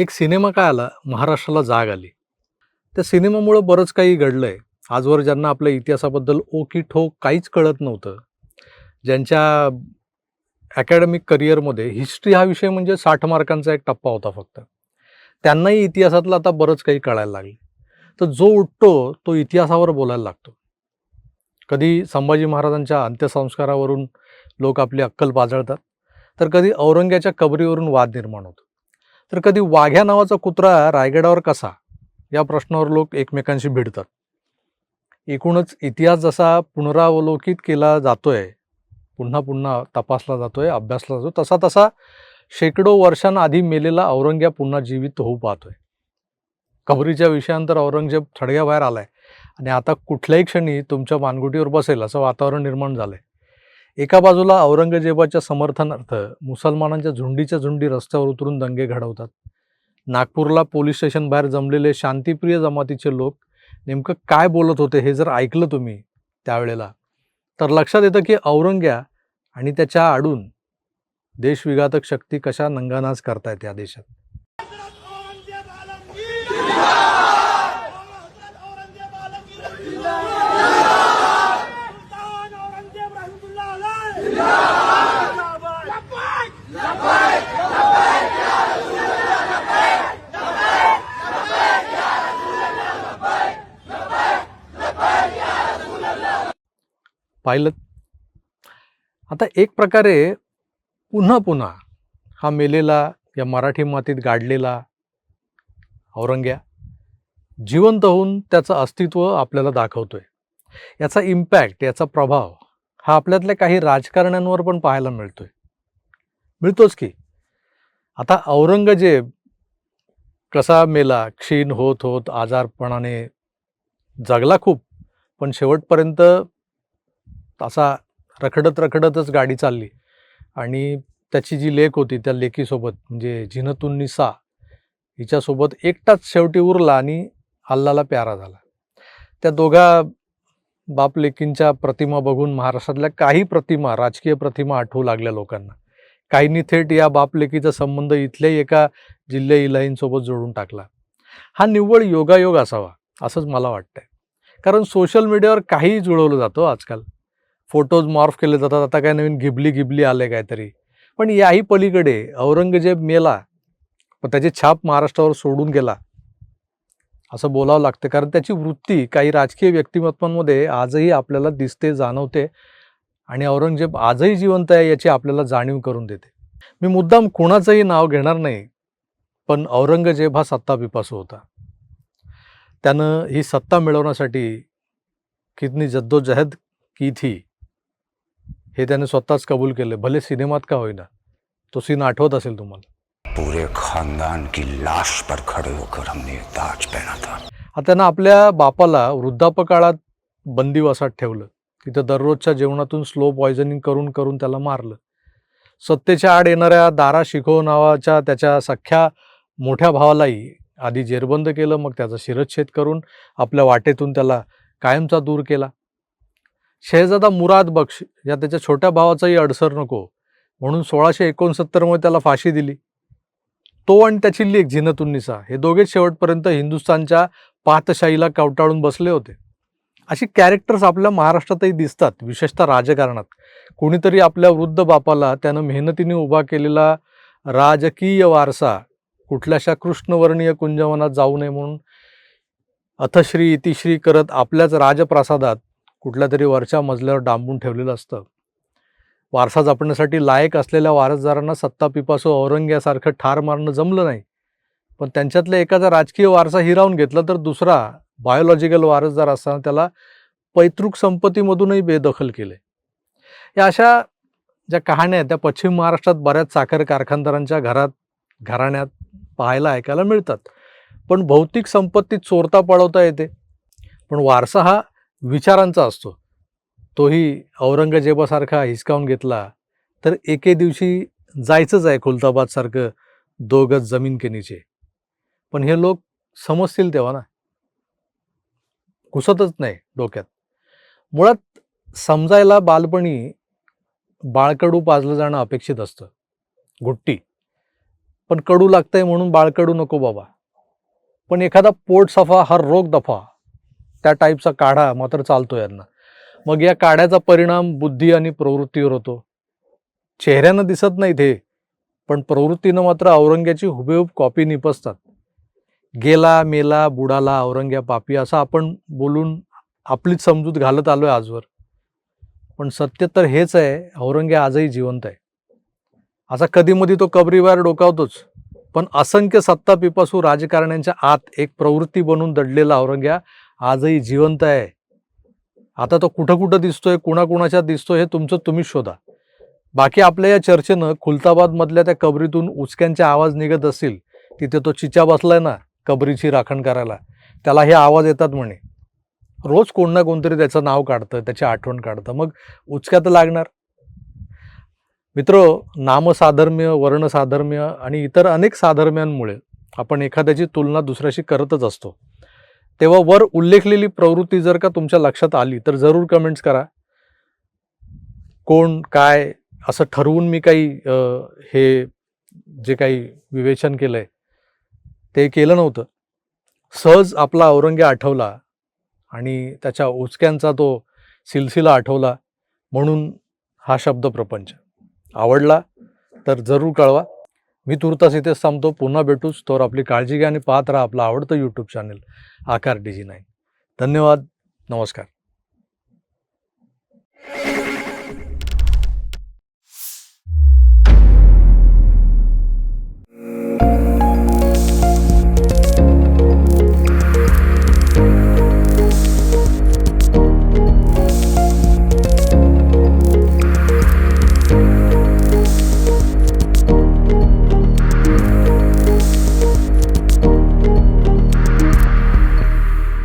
एक सिनेमा काय आला? महाराष्ट्राला जाग आली. त्या सिनेमामुळं बरंच काही घडलंय. आजवर ज्यांना आपल्या इतिहासाबद्दल ओ की ठोक काहीच कळत नव्हतं. ज्यांच्या अकॅडमिक करिअरमध्ये हिस्ट्री हा विषय म्हणजे साठ मार्कांचा एक टप्पा होता फक्त. त्यांनाही इतिहासातलं आता बरंच काही कळायला लागले. तर जो उठतो तो इतिहासावर बोलायला लागतो. कधी संभाजी महाराजांच्या अंत्यसंस्कारावरून लोक आपली अक्कल पाजळतात तर कधी औरंग्याच्या कबरीवरून वाद निर्माण होतो. तर कधी वाघ्या नावाचा कुत्रा रायगडावर कसा? या प्रश्नावर लोक एकमेकांशी भिडतात. एकूणच इतिहास जसा पुनरावलोकित केला जातोय पुन्हा पुन्हा तपासला जातोय अभ्यासला जातो तसा तसा शेकडो वर्षांआधी मेलेला औरंग्या पुन्हा जीवित होऊ पाहतोय. कबरीच्या विषयानंतर औरंगजेब थडग्याबाहेर आलाय. आणि आता कुठल्याही क्षणी तुमच्या मानगुटीवर बसेल असं वातावरण निर्माण झालंय. एका बाजूला औरंगजेबाच्या समर्थनार्थ मुसलमानांच्या झुंडीच्या झुंडी रस्त्यावर उतरून दंगे घडवतात. नागपूरला पोलीस स्टेशन बाहेर जमलेले शांतिप्रिय जमातीचे लोक नेमकं काय बोलत होते हे जर ऐकलं तुम्ही त्यावेळेला तर लक्षात येतं की औरंग्या आणि त्याच्या आडून देशविघातक शक्ती कशा नंगानाच करतायत या देशात. पाहिलं. आता एक प्रकारे पुन्हा पुन्हा हा मेलेला या मराठी मातीत गाडलेला औरंग्या जिवंत होऊन त्याचं अस्तित्व आपल्याला दाखवतोय. याचा इम्पॅक्ट याचा प्रभाव हा आपल्यातल्या काही राजकारण्यांवर पण पाहायला मिळतोय. मिळतोच की. आता औरंगजेब कसा मेला क्षीण होत होत आजारपणाने जगला खूप पण शेवटपर्यंत असा रखडत रखडतच गाडी चालली. आणि त्याची जी लेक होती त्या लेकीसोबत म्हणजे झिनतुन्निसा हिच्यासोबत एकटाच शेवटी उरला आणि अल्लाला प्यारा झाला. त्या दोघा बाप लेकींच्या प्रतिमा बघून महाराष्ट्रातल्या काही प्रतिमा राजकीय प्रतिमा आठवू लागल्या लोकांना. काहींनी थेट या बाप लेकीचा संबंध इथल्याही एका जिल्हे इलाहींसोबत जोडून टाकला. हा निव्वळ योगायोग असावा असंच मला वाटतंय. कारण सोशल मीडियावर काहीही जुळवलं जातं आजकाल. फोटोज मॉर्फ केले जातात. आता काय नवीन गिबली गिबली आले काहीतरी. पण याही पलीकडे औरंगजेब मेला पण त्याची छाप महाराष्ट्रावर सोडून गेला. असं बोलावं लागतं. कारण त्याची वृत्ती काही राजकीय व्यक्तिमत्वांमध्ये आजही आपल्याला दिसते जाणवते. आणि औरंगजेब आजही जिवंत आहे याची आपल्याला जाणीव करून देते. मी मुद्दाम कोणाचंही नाव घेणार नाही पण औरंगजेब हा सत्ता पिपासू होता. त्यानं ही सत्ता मिळवण्यासाठी कितनी जद्दोजहद की थी. हे त्याने स्वतःच कबूल केले. भले सिनेमात का होईना तो सीन आठवत असेल तुम्हाला. पूरे खानदान की लाश पर खड़े होकर हमने ताज पहना था. आता त्यानं आपल्या बापाला वृद्धापकाळात बंदिवासात ठेवलं. तिथं दररोजच्या जेवणातून स्लो पॉयझनिंग करून करून त्याला मारलं. सत्तेच्या आड येणाऱ्या दारा शिखो नावाच्या त्याच्या सख्या मोठ्या भावालाही आधी जेरबंद केलं मग त्याचा शिरच्छेद करून आपल्या वाटेतून त्याला कायमचा दूर केला. शहजादा मुराद बक्ष या त्याच्या छोट्या भावाचाही अडसर नको. म्हणून सोळाशे एकोणसत्तरमध्ये त्याला फाशी दिली. तो आणि त्याची लेख झिनतुन्निसा हे दोघेच शेवटपर्यंत हिंदुस्थानच्या पातशाहीला कवटाळून बसले होते. अशी कॅरेक्टर्स आपल्या महाराष्ट्रातही दिसतात विशेषतः राजकारणात. कोणीतरी आपल्या वृद्ध बापाला त्यानं मेहनतीने उभा केलेला राजकीय वारसा कुठल्याशा कृष्णवर्णीय कुंजवनात जाऊ नये म्हणून अथश्री इतिश्री करत आपल्याच राजप्रासादात कुठल्या तरी वरच्या मजल्यावर डांबून ठेवलेलं असतं. वारसा जपण्यासाठी लायक असलेल्या वारसदारांना सत्ता पिपासो औरंग्यासारखं ठार मारणं जमलं नाही. पण त्यांच्यातल्या एकाचा राजकीय वारसा हिरावून घेतला तर दुसरा बायोलॉजिकल वारसदार असताना त्याला पैतृक संपत्तीमधूनही बेदखल केले. या अशा ज्या कहाण्या आहेत त्या पश्चिम महाराष्ट्रात बऱ्याच साखर कारखानदारांच्या घरात घराण्यात पाहायला ऐकायला मिळतात. पण भौतिक संपत्ती चोरता पळवता येते. पण वारसा हा विचारांचा असतो. तोही औरंगजेबासारखा हिसकावून घेतला तर एके दिवशी जायचंच आहे खुलताबादसारखं दोघं जमीन के नीचे पण हे लोक समजतील तेव्हा ना. घुसतच नाही डोक्यात. मुळात समजायला बालपणी बाळकडू पाजलं जाणं अपेक्षित असतं. घुट्टी पण कडू लागतंय म्हणून बाळकडू नको बाबा. पण एखादा पोट सफा हा रोग दफा त्या टाईपचा काढा मात्र चालतो यांना. मग या काढ्याचा परिणाम बुद्धी आणि प्रवृत्तीवर होतो. चेहऱ्यानं दिसत नाही ते पण प्रवृत्तीनं मात्र औरंग्याची हुबेहूब कॉपी निपसतात. गेला मेला बुडाला औरंग्या पापी असं आपण बोलून आपलीच समजूत घालत आलो आहे आजवर. पण सत्य तर हेच आहे औरंग्या आजही जिवंत आहे. असा कधीमधी तो कबरीवार डोकावतोच पण असंख्य सत्ता पिपासू राजकारण्यांच्या आत एक प्रवृत्ती बनून दडलेला औरंग्या आजही जिवंत आहे. आता तो कुठं कुठं दिसतोय कुणाकुणाच्या दिसतोय हे तुमचं तुम्हीच शोधा. बाकी आपल्या या चर्चेनं खुलताबादमधल्या त्या कबरीतून उचक्यांचे आवाज निघत असतील तिथे तो चिचा बसलाय ना कबरीची राखण करायला. त्याला हे आवाज येतात म्हणे. रोज कोण ना कोणतरी त्याचं नाव काढतं त्याची आठवण काढतं. मग उचक्या तर लागणार. मित्र नामसाधर्म्य वर्णसाधर्म्य आणि इतर अनेक साधर्म्यांमुळे आपण एखाद्याची तुलना दुसऱ्याशी करतच असतो. तेव्हा वर उल्लेखलेली प्रवृत्ती जर का तुमच्या लक्षात आली तर जरूर कमेंट्स करा. कोण काय असं ठरवून मी काही हे जे काही विवेचन केलंय ते केलं नव्हतं. सहज आपला औरंगे आठवला आणि त्याच्या उचक्यांचा तो सिलसिला आठवला म्हणून हा शब्द प्रपंच. आवडला तर जरूर कळवा. मी तुर्तास इथेच थांबतो. पुन्हा भेटूच. तर आपली काळजी घ्या आणि पाहत राहा आपलं आवडतं YouTube channel Aakar D G nine धन्यवाद. नमस्कार.